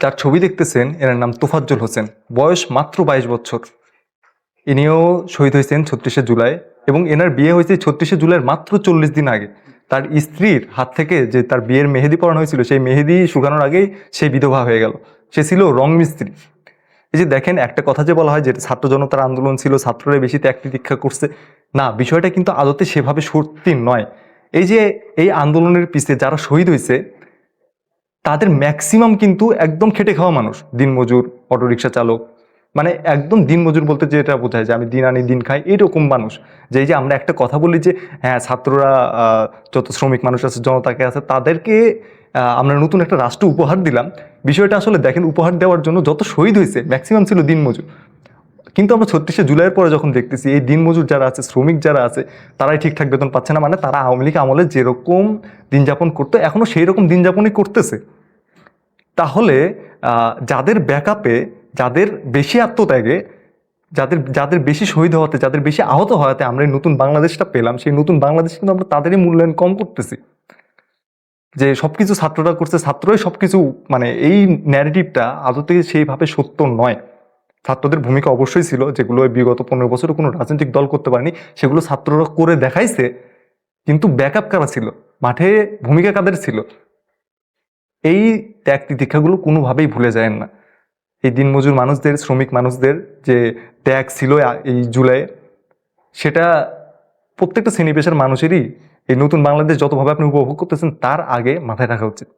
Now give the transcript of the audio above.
তার ছবি দেখতেছেন, এনার নাম তোফাজ্জল হোসেন। বয়স মাত্র বাইশ বছর। ইনিও শহীদ হয়েছেন ছত্রিশে জুলাই এবং এনার বিয়ে হয়েছে ছত্রিশে জুলাইয়ের মাত্র চল্লিশ দিন আগে। তার স্ত্রীর হাত থেকে যে তার বিয়ের মেহেদি পড়ানো হয়েছিল, সেই মেহেদি শুকানোর আগেই সে বিধবা হয়ে গেল। সে ছিল রং মিস্ত্রি। এই যে দেখেন, একটা কথা যে বলা হয় যে ছাত্র জনতার আন্দোলন ছিল, ছাত্ররা বেশি ত্যাগ দীক্ষা করছে। না, বিষয়টা কিন্তু আদতে সেভাবে সত্যি নয়। এই যে এই আন্দোলনের পিছে যারা শহীদ হয়েছে তাদের ম্যাক্সিমাম কিন্তু একদম খেটে খাওয়া মানুষ। দিনমজুর অটোরিকশা চালক। মানে একদম দিনমজুর বলতে যেটা বোঝায় যে আমি দিন আনি, দিন খাই, এরকম মানুষ। যে যে আমরা একটা কথা বলি যে হ্যাঁ ছাত্ররা যত শ্রমিক মানুষ আছে, জনতাকে আছে, তাদেরকে আমরা নতুন একটা রাষ্ট্র উপহার দিলাম। বিষয়টা আসলে দেখেন, উপহার দেওয়ার জন্য যত শহীদ হয়েছে ম্যাক্সিমাম ছিল দিনমজুর কিন্তু আমরা ছত্রিশে জুলাইয়ের পরে যখন দেখতেছি, এই দিনমজুর যারা আছে, শ্রমিক যারা আছে, তারাই ঠিকঠাক বেতন পাচ্ছে না। মানে তারা আওয়ামী লীগ আমলে যেরকম দিন যাপন করতো এখনও সেই রকম দিন যাপনই করতেছে। তাহলে যাদের ব্যাকআপে, যাদের বেশি আত্মত্যাগে, যাদের যাদের বেশি শহীদ হওয়াতে, যাদের বেশি আহত হওয়াতে আমরা এই নতুন বাংলাদেশটা পেলাম, সেই নতুন বাংলাদেশ কিন্তু আমরা তাদেরই মূল্যায়ন কম করতেছি। যে সব কিছু ছাত্ররা করছে ছাত্রই সব কিছু মানে এই ন্যারেটিভটা আদতে সেইভাবে সত্য নয়। ছাত্রদের ভূমিকা অবশ্যই ছিল, যেগুলো বিগত পনেরো বছরে কোনো রাজনৈতিক দল করতে পারেনি, সেগুলো ছাত্ররা করে দেখাইছে, কিন্তু ব্যাকআপ কারা ছিল? মাঠে ভূমিকা কাদের ছিল? এই ত্যাগ তিতিক্ষাগুলো কোনোভাবেই ভুলে যায় না। এই দিনমজুর মানুষদের, শ্রমিক মানুষদের যে ত্যাগ ছিল এই জুলাই, সেটা প্রত্যেকটা শ্রেণি পেশার মানুষেরই এই নতুন বাংলাদেশ যতভাবে আপনি উপভোগ করতেছেন, তার আগে মাথায় রাখা উচিত।